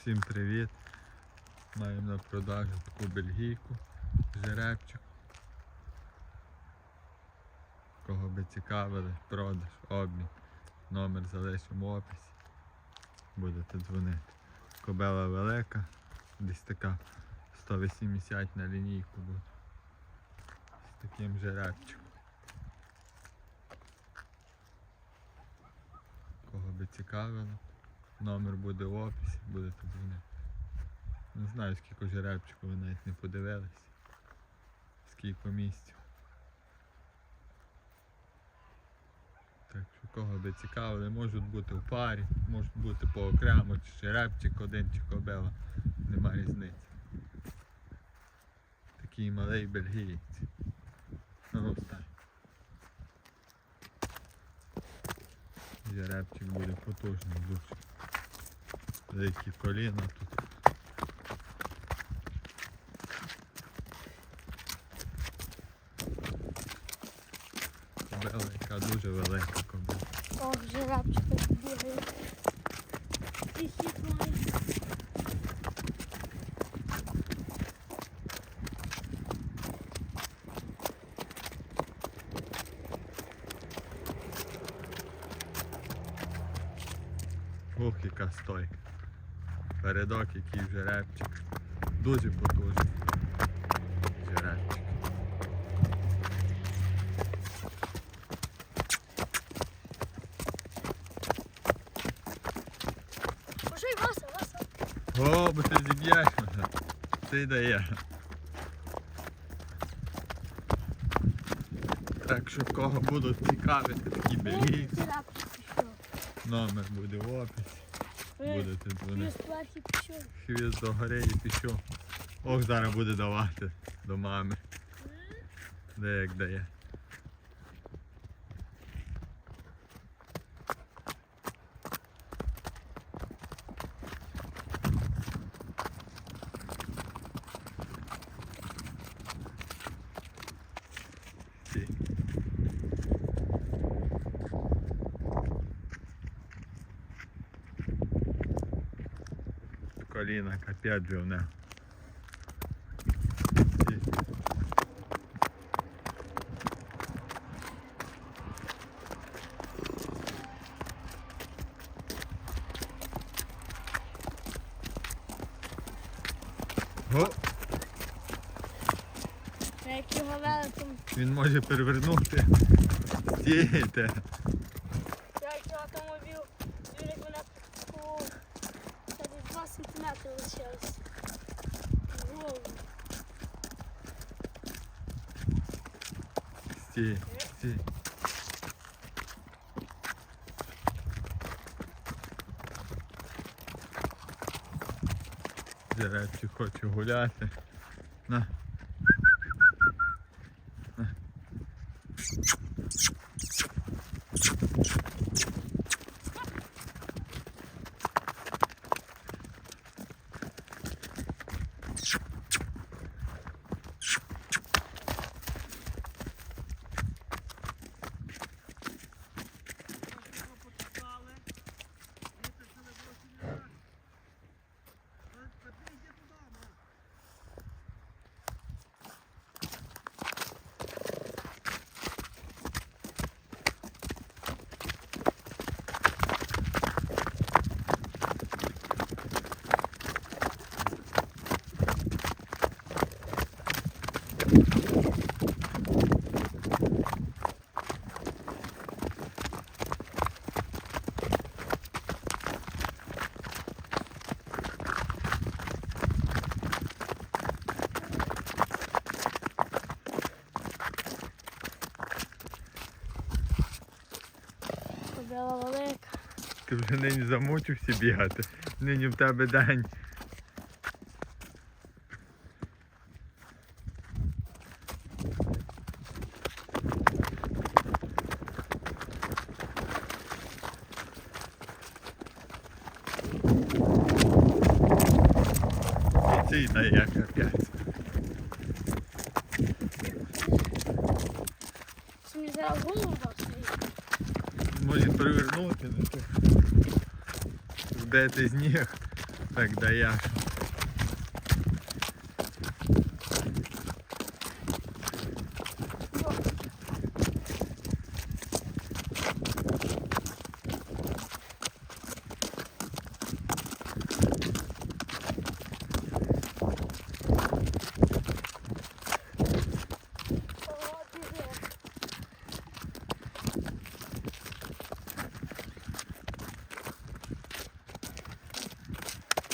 Всім привіт! Маємо на продажу таку бельгійку, жеребчик. Кого би цікавили, продаж, обмін. Номер залишимо в описі. Будете дзвонити. Кобела велика, десь така 180 на лінійку буде. З таким жеребчиком. Кого би цікавило. Номер буде в описі, будете дзвонити. Не знаю, скільки жеребчиків ви навіть не подивились. Скільки місців. Так що кого би цікавили, можуть бути в парі, можуть бути поокремо, чи жеребчик один, чи кобела. Нема різниці. Такий малий бельгієць. Ну, встань. Жеребчик буде потужний дуже. Великі коліна тут. Кобела, яка дуже велика кобела. Ох, жеребчики бігає. Тихі має. Ох, яка стойка. Передок, який жеребчик. Дуже потужний. Жеребчик. Пошли, Васа, Васа. О, бо ти зіб'єш мене. Ти дає. Так що кого будуть цікавити такі бельгійці, номер буде в описі. Будете дзвонити. Хвіст до гори і пішов. Ох, зараз буде давати до мами. Де як дає. Коліна капець же його великим. він може перевернути. Стійте. Як його там обів. Юрик мене таку. Це десь 2 сантиметри лишилось. Голову. Стій, стій. Жеребчик хочу гуляти. На. Кобила велика. Ти вже нині замучився бігати. Нині в тебе день. Цей дає капець. Що мені зараз голову дав Може привернути, то. Де ти з ніг Так да О,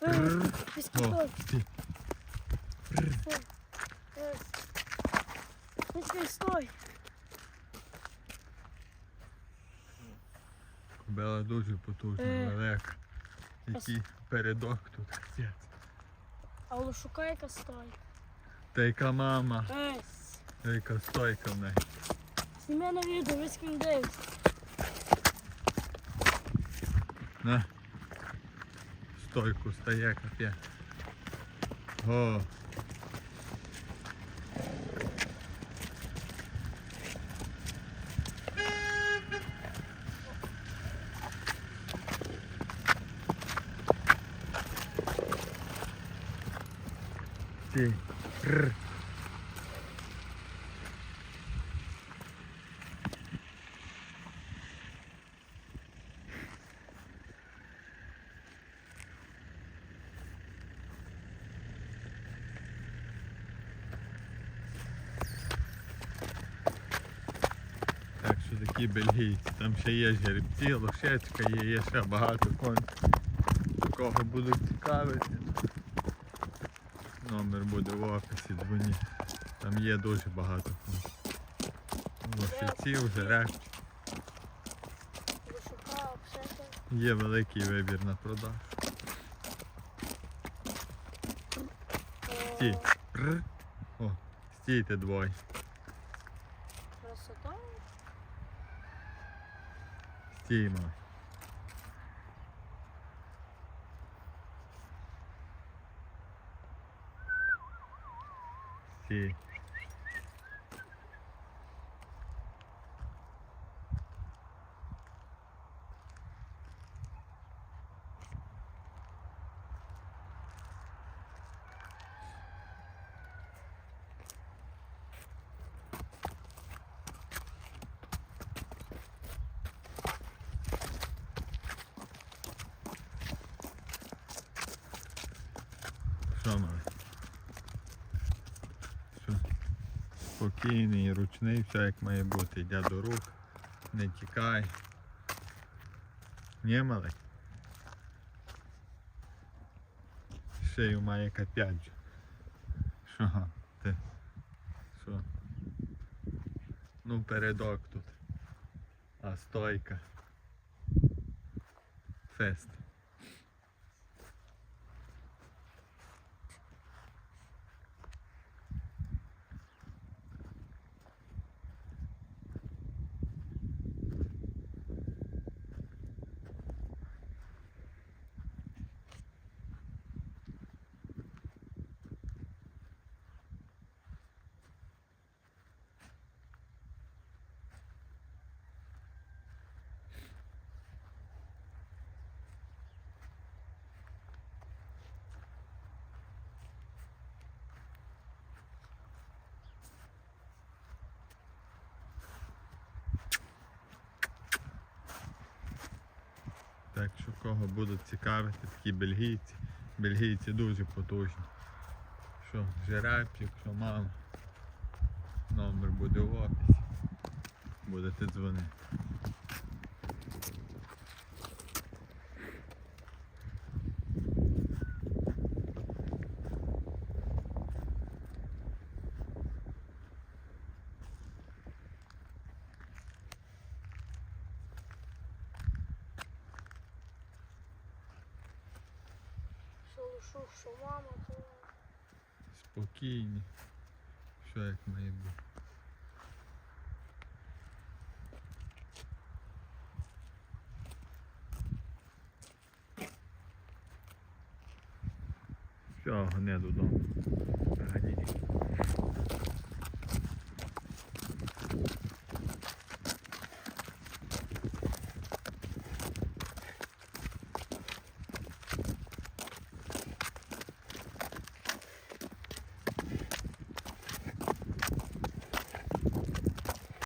Стой, стой. Кобила дуже потужна, Е. велика. Який передок тут капець. А лошука яка стоїть. Та яка мама, Ей, та яка стойка в неї. зніми на відео, ви з ким. На. Стойку стає капець. О. Стій. Рр. Так що такі бельгійці. Там ще є жеребці, лошечка є, є ще багато коней. Кого будуть цікавити. Номер буде в описі, дзвоніть. Там є дуже багато. Лошиців, жеребців. Є великий вибір на продаж. Стій. О, стійте двоє. Стіймо. Стій. Що мали? Що? Спокійний, ручний, все як має бути. Йде до рук, не тікай. Ні, малий? Шею має кап'ять. Що? Ти? Що? Ну, передок тут. А стойка. Фест. Так що кого будуть цікавити, такі бельгійці. Бельгійці дуже потужні. Що, жеребчик, що мама. Номер буде в описі. Будете дзвонити. Що що мама, то Спокійні. Що як має бути. Все, гне додому. Гані.